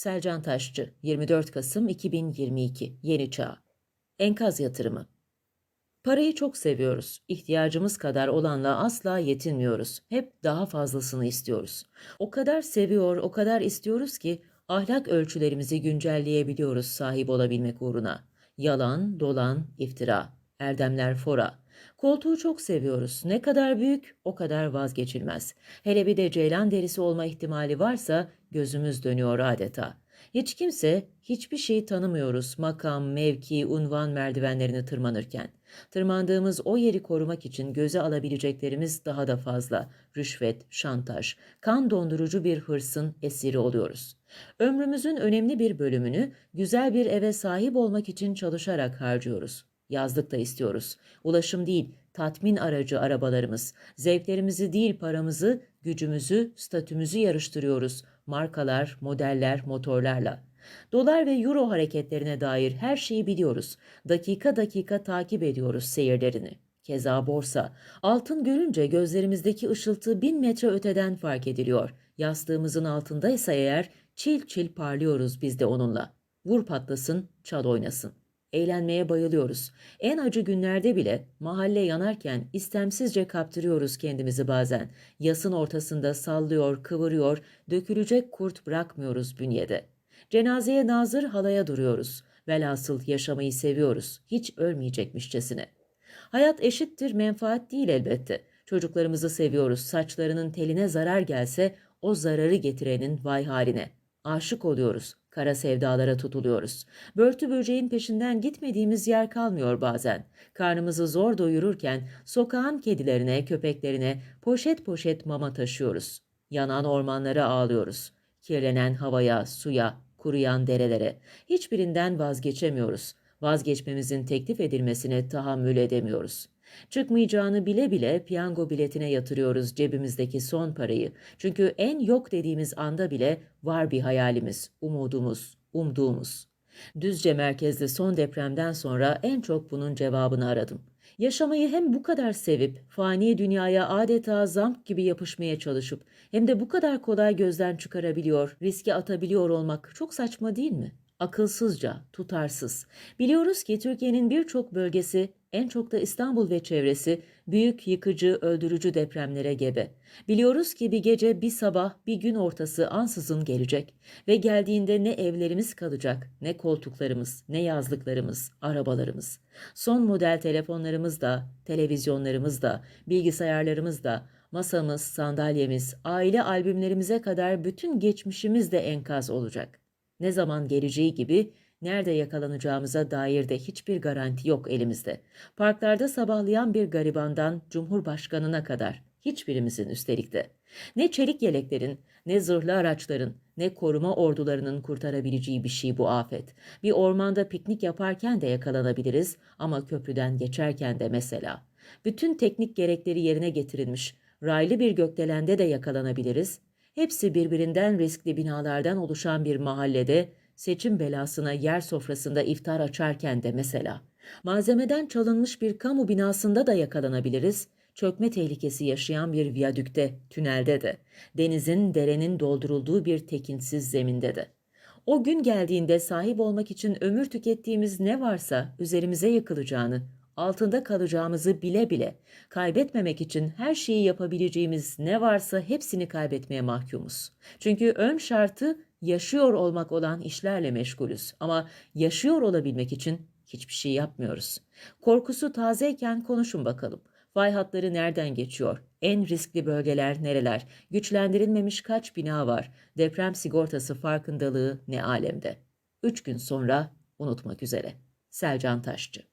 Selcan Taşçı, 24 Kasım 2022, Yeni Çağ. Enkaz yatırımı. Parayı çok seviyoruz. İhtiyacımız kadar olanla asla yetinmiyoruz. Hep daha fazlasını istiyoruz. O kadar seviyor, o kadar istiyoruz ki ahlak ölçülerimizi güncelleyebiliyoruz sahip olabilmek uğruna. Yalan, dolan, iftira, erdemler fora. Koltuğu çok seviyoruz. Ne kadar büyük, o kadar vazgeçilmez. Hele bir de ceylan derisi olma ihtimali varsa gözümüz dönüyor adeta. Hiç kimse, hiçbir şey tanımıyoruz makam, mevki, unvan merdivenlerini tırmanırken. Tırmandığımız o yeri korumak için göze alabileceklerimiz daha da fazla. Rüşvet, şantaj, kan dondurucu bir hırsın esiri oluyoruz. Ömrümüzün önemli bir bölümünü güzel bir eve sahip olmak için çalışarak harcıyoruz. Yazlık da istiyoruz. Ulaşım değil, tatmin aracı arabalarımız. Zevklerimizi değil paramızı, gücümüzü, statümüzü yarıştırıyoruz. Markalar, modeller, motorlarla. Dolar ve euro hareketlerine dair her şeyi biliyoruz. Dakika dakika takip ediyoruz seyirlerini. Keza borsa. Altın görünce gözlerimizdeki ışıltı bin metre öteden fark ediliyor. Yastığımızın altındaysa eğer çil çil parlıyoruz biz de onunla. Vur patlasın, çal oynasın. Eğlenmeye bayılıyoruz. En acı günlerde bile mahalle yanarken istemsizce kaptırıyoruz kendimizi bazen. Yasın ortasında sallıyor, kıvırıyor, dökülecek kurt bırakmıyoruz bünyede. Cenazeye nazır halaya duruyoruz. Velhasıl yaşamayı seviyoruz. Hiç ölmeyecekmişçesine. Hayat eşittir menfaat değil elbette. Çocuklarımızı seviyoruz. Saçlarının teline zarar gelse o zararı getirenin vay haline. Aşık oluyoruz. Kara sevdalara tutuluyoruz. Börtü böceğin peşinden gitmediğimiz yer kalmıyor bazen. Karnımızı zor doyururken sokağın kedilerine, köpeklerine poşet poşet mama taşıyoruz. Yanan ormanlara ağlıyoruz. Kirlenen havaya, suya, kuruyan derelere. Hiçbirinden vazgeçemiyoruz. Vazgeçmemizin teklif edilmesine tahammül edemiyoruz. Çıkmayacağını bile bile piyango biletine yatırıyoruz cebimizdeki son parayı. Çünkü en yok dediğimiz anda bile var bir hayalimiz, umudumuz, umduğumuz. Düzce merkezli son depremden sonra en çok bunun cevabını aradım. Yaşamayı hem bu kadar sevip fani dünyaya adeta zamk gibi yapışmaya çalışıp hem de bu kadar kolay gözden çıkarabiliyor, riske atabiliyor olmak çok saçma değil mi? Akılsızca, tutarsız. Biliyoruz ki Türkiye'nin birçok bölgesi, en çok da İstanbul ve çevresi büyük, yıkıcı, öldürücü depremlere gebe. Biliyoruz ki bir gece, bir sabah, bir gün ortası ansızın gelecek ve geldiğinde ne evlerimiz kalacak, ne koltuklarımız, ne yazlıklarımız, arabalarımız. Son model telefonlarımız da, televizyonlarımız da, bilgisayarlarımız da, masamız, sandalyemiz, aile albümlerimize kadar bütün geçmişimiz de enkaz olacak. Ne zaman geleceği gibi nerede yakalanacağımıza dair de hiçbir garanti yok elimizde. Parklarda sabahlayan bir garibandan Cumhurbaşkanına kadar hiçbirimizin üstelik de. Ne çelik yeleklerin, ne zırhlı araçların, ne koruma ordularının kurtarabileceği bir şey bu afet. Bir ormanda piknik yaparken de yakalanabiliriz ama köprüden geçerken de mesela. Bütün teknik gerekleri yerine getirilmiş, raylı bir gökdelende de yakalanabiliriz. Hepsi birbirinden riskli binalardan oluşan bir mahallede seçim belasına yer sofrasında iftar açarken de mesela. Malzemeden çalınmış bir kamu binasında da yakalanabiliriz. Çökme tehlikesi yaşayan bir viyadükte, tünelde de. Denizin, derenin doldurulduğu bir tekinsiz zeminde de. O gün geldiğinde sahip olmak için ömür tükettiğimiz ne varsa üzerimize yıkılacağını, altında kalacağımızı bile bile kaybetmemek için her şeyi yapabileceğimiz ne varsa hepsini kaybetmeye mahkumuz. Çünkü ön şartı yaşıyor olmak olan işlerle meşgulüz ama yaşıyor olabilmek için hiçbir şey yapmıyoruz. Korkusu tazeyken konuşun bakalım. Fay hatları nereden geçiyor? En riskli bölgeler nereler? Güçlendirilmemiş kaç bina var? Deprem sigortası farkındalığı ne alemde? Üç gün sonra unutmak üzere. Selcan Taşçı